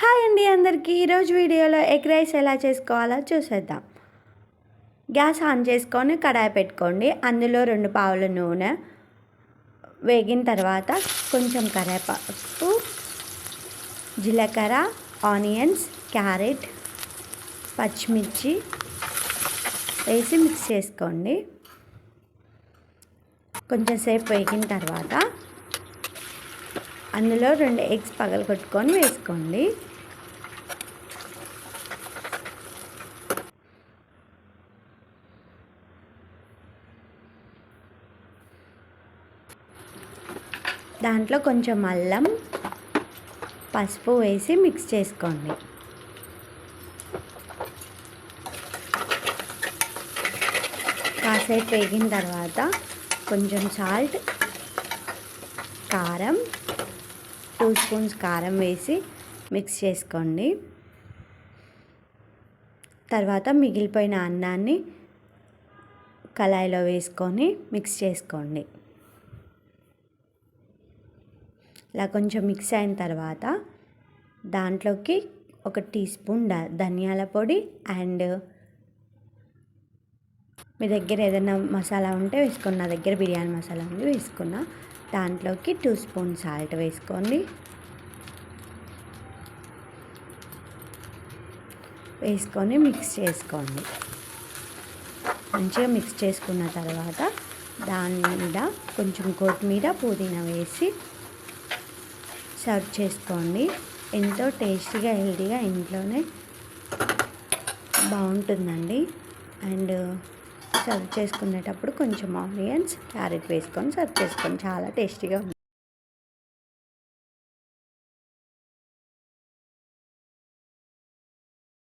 Hi అండి అందరికీ. ఈరోజు వీడియోలో ఎగ్ రైస్ ఎలా చేసుకోవాలో చూసేద్దాం. గ్యాస్ ఆన్ చేసుకొని కడాయి పెట్టుకోండి. అందులో రెండు పావుల నూనె వేగిన తర్వాత కొంచెం కరివేపాకు జీలకర్ర ఆనియన్స్ క్యారెట్ పచ్చిమిర్చి వేసి మిక్స్ చేసుకోండి. కొంచెం సేపు వేగిన తర్వాత అందులో రెండు ఎగ్స్ పగలగొట్టుకొని వేసుకోండి. దాంట్లో కొంచెం అల్లం పసుపు వేసి మిక్స్ చేసుకోండి. కాసేపు వేగిన తర్వాత కొంచెం సాల్ట్ కారం టూ స్పూన్స్ కారం వేసి మిక్స్ చేసుకోండి. తర్వాత మిగిలిపోయిన అన్నాన్ని కళాయిలో వేసుకొని మిక్స్ చేసుకోండి. ఇలా కొంచెం మిక్స్ అయిన తర్వాత దాంట్లోకి ఒక టీ స్పూన్ ధనియాల పొడి అండ్ మీ దగ్గర ఏదైనా మసాలా ఉంటే వేసుకోండి. నా దగ్గర బిర్యానీ మసాలా ఉంది వేసుకున్న. దాంట్లోకి టూ స్పూన్ సాల్ట్ వేసుకోండి. వేసుకొని మిక్స్ చేసుకోండి. మంచిగా మిక్స్ చేసుకున్న తర్వాత దాని మీద కొంచెం కొత్తిమీర పుదీనా వేసి సర్వ్ చేసుకోండి. ఎంతో టేస్టీగా హెల్తీగా ఇంట్లోనే బాగుంటుందండి. అండ్ సర్వ్ చేసుకునేటప్పుడు కొంచెం ఆనియన్స్ క్యారెట్ వేసుకొని సర్వ్ చేసుకొని చాలా టేస్టీగా ఉంటుంది.